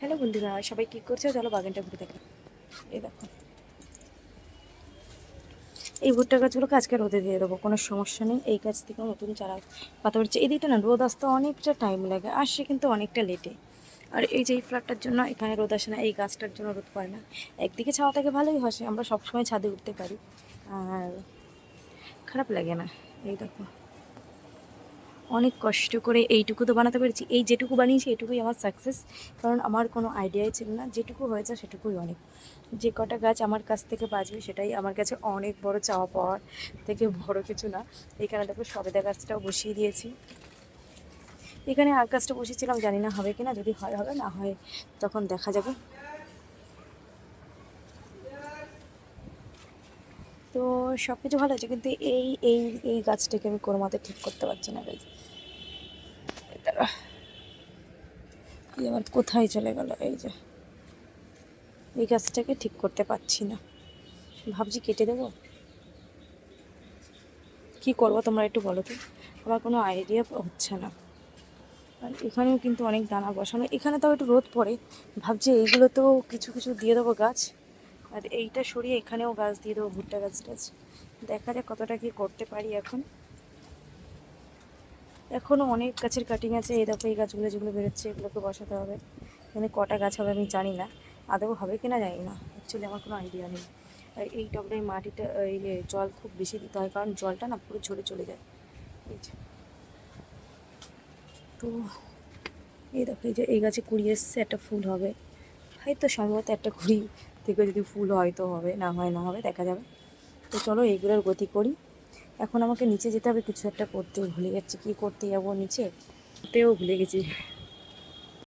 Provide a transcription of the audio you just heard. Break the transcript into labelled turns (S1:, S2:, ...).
S1: Hello বন্ধুরা, সবাই কি করছে? চলো বাগানটা ঘুরে দেখো। এই দেখো। এই ভুট্টা গাছগুলোকে আজকে রোদে দিয়ে দেবো, কোনো সমস্যা নেই। এই গাছ থেকে নতুন চারা পাতা বেরোচ্ছে। এদিকটা না, রোদ আসতে অনেকটা টাইম লাগে, আর সে কিন্তু অনেকটা লেটে আর এই যে এই ফ্ল্যাটটার জন্য এখানে রোদ আসে না, এই গাছটার জন্য রোদ পড়ে না। একদিকে ছাওয়া থেকে ভালোই হাসে আমরা সবসময় ছাদে উঠতে পারি। আর খারাপ লাগে না। এই দেখো। অনেক কষ্ট করে এইটুকু তো বানাতে পেরেছি। এই যেটুকু বানিয়েছি, এটুকুই আমার সাকসেস কারণ আমার কোনো আইডিয়াই ছিল না, যেটুকু হয়েছে সেটুকুই অনেক। যে কটা গাছ আমার কাছ থেকে বাঁচবে সেটাই আমার কাছে অনেক বড় চাওয়া পাওয়ার থেকে বড় কিছু না। এখানে দেখো সবেদা গাছটাও বসিয়ে দিয়েছি। এখানে আর গাছটা বসিয়েছিলাম জানি না হবে কি না যদি হয়, হবে, না হয় তখন দেখা যাবে। তো সব কিছু ভালো আছে কিন্তু এই এই এই গাছটাকে আমি কোনো মতে ঠিক করতে পারছি না গাছ এই আবার কোথায় চলে গেল, এই যে। এই গাছটাকে ঠিক করতে পারছি না। ভাবছি কেটে দেবো। কি করব তোমরা একটু বলো তো। আমার কোনো আইডিয়া হচ্ছে না। আর এখানেও কিন্তু অনেক দানা বসানো। এখানে তাও একটু রোদ পড়ে। ভাবছি এইগুলো তো কিছু কিছু দিয়ে দেবো গাছ। আর এইটা সরিয়ে এখানেও গাছ দিয়ে দেবো, ভুট্টা গাছ টাছ দেখা যাক কতটা কি করতে পারি এখন। এখনও অনেক গাছের কাটিং আছে, এই দেখো এই গাছগুলো যেগুলো বেরোচ্ছে, এগুলোকে বসাতে হবে। এখানে কটা গাছ হবে আমি জানি না। আদৌ হবে কি না জানি না অ্যাকচুয়ালি আমার কোনো আইডিয়া নেই। আর এই টবটায় মাটিটা, এই জল খুব বেশি দিতে হয়, কারণ জলটা না পুরো ঝরে চলে যায়। তো এই দেখো এই যে এই গাছে কুড়ি এসছে, একটা ফুল হবে। হয়তো সম্ভবত একটা কুড়ি থেকে যদি ফুল হয়তো হবে, না হয় না হবে, দেখা যাবে। তো চলো এইগুলোর গতি করি। এখন আমাকে নিচে যেতে হবে, কিছু একটা করতে ভুলে যাচ্ছি। কী করতে যাব নিচে? করতেও ভুলে গেছি।